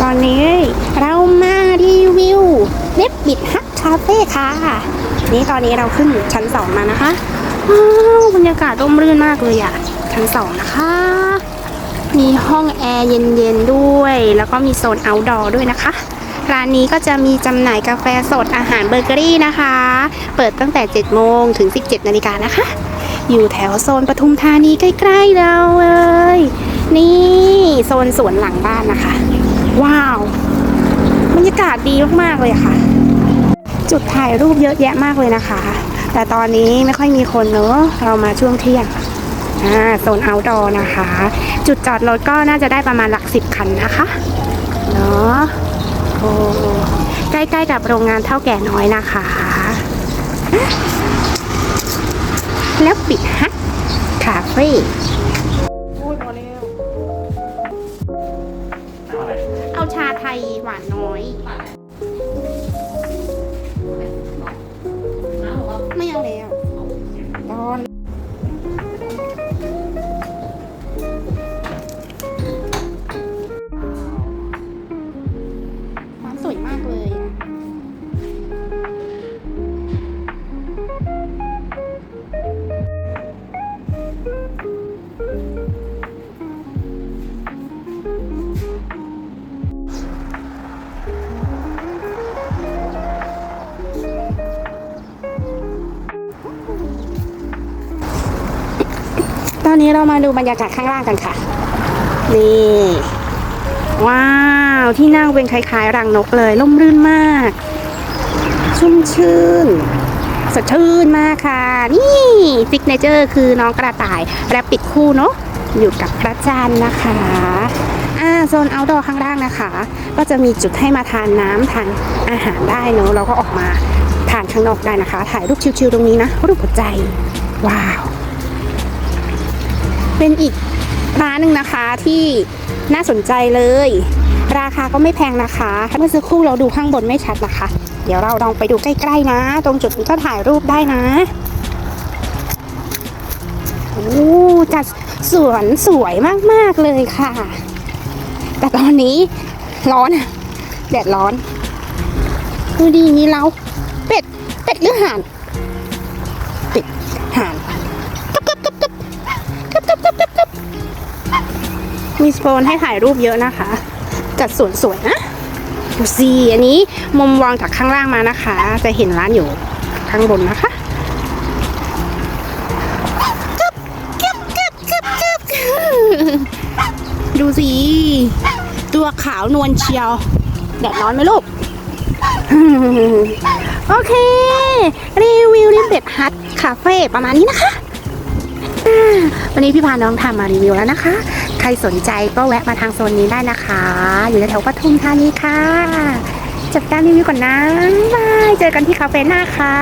ตอนนี้เรามารีวิวเล็บบิดฮักคาเฟ่ค่ะ นี่ตอนนี้เราขึ้นชั้นสองมานะคะว้าวบรรยากาศร่มรื่นมากเลยอะชั้นสองนะคะ มีห้องแอร์เย็นๆด้วย แล้วก็มีโซน outdoor ด้วยนะคะร้านนี้ก็จะมีจำหน่ายกาแฟสดอาหารเบเกอรี่นะคะ เปิดตั้งแต่ 7 โมงถึง 17 นาฬิกานะคะ อยู่แถวโซนปทุมธานีใกล้ๆเราเลย นี่โซนสวนหลังบ้านนะคะ ว้าวบรรยากาศดีมากๆเลยค่ะ จุดถ่ายรูปเยอะแยะมากเลยนะคะ แต่ตอนนี้ไม่ค่อยมีคนเนอะเรามาช่วงเที่ยงอ่าโซน outdoor นะคะ จุดจอดรถก็น่าจะได้ประมาณหลักสิบคันนะคะเนาะโอ้ใกล้ๆกับโรงงานเท่าแก่น้อยนะคะ แล้วปิดฮักคาเฟ่านน้อย อนนี้เรามาดูบรรยากาศข้างล่างกันค่ะ นี่ ว้าว ที่นั่งเป็นคล้ายๆรังนกเลยร่มรื่นมาก ชุ่มชื่นสดชื่นมากค่ะ นี่ซิกเนเจอร์คือน้องกระต่ายแรปปิดคู่เนาะอยู่กับพระจันทร์นะคะอ่าโซนเอาท์ดอร์ข้างล่างนะคะ ก็จะมีจุดให้มาทานน้ำทานอาหารได้เนาะเราก็ออกมาทานข้างนอกได้นะคะ ถ่ายรูปชิวๆตรงนี้นะรูปหัวใจ ว้าว เป็นอีกร้านหนึ่งนะคะที่น่าสนใจเลย ราคาก็ไม่แพงนะคะเมื่อสักครู่เราดูข้างบนไม่ชัดนะคะ เดี๋ยวเราลองไปดูใกล้ๆนะ ตรงจุดนี้ก็ถ่ายรูปได้นะโอ้จัดสวนสวยมากๆเลยค่ะ แต่ตอนนี้ร้อนแดดร้อนดูดีมีเราเป็ด เป็ดหรือห่าน มีโซนให้ถ่ายรูปเยอะนะคะ จัดสวนสวยนะดูสิอันนี้มุมวางจากข้างล่างมานะคะ จะเห็นร้านอยู่ข้างบนนะคะกึบกึบกึบกึบกึบกึบดูสิ ตัวขาวนวลเชียว แดดร้อนไหมลูก โอเค รีวิวริมเป็ดฮัทคาเฟ่ประมาณนี้นะคะ วันนี้พี่พาน้องทำมารีวิวแล้วนะคะ ใครสนใจก็แวะมาทางโซนนี้ได้นะคะ อยู่แถวๆปทุมธานีค่ะ จัดการรีวิวก่อนนะบาย เจอกันที่คาเฟ่หน้าค่ะ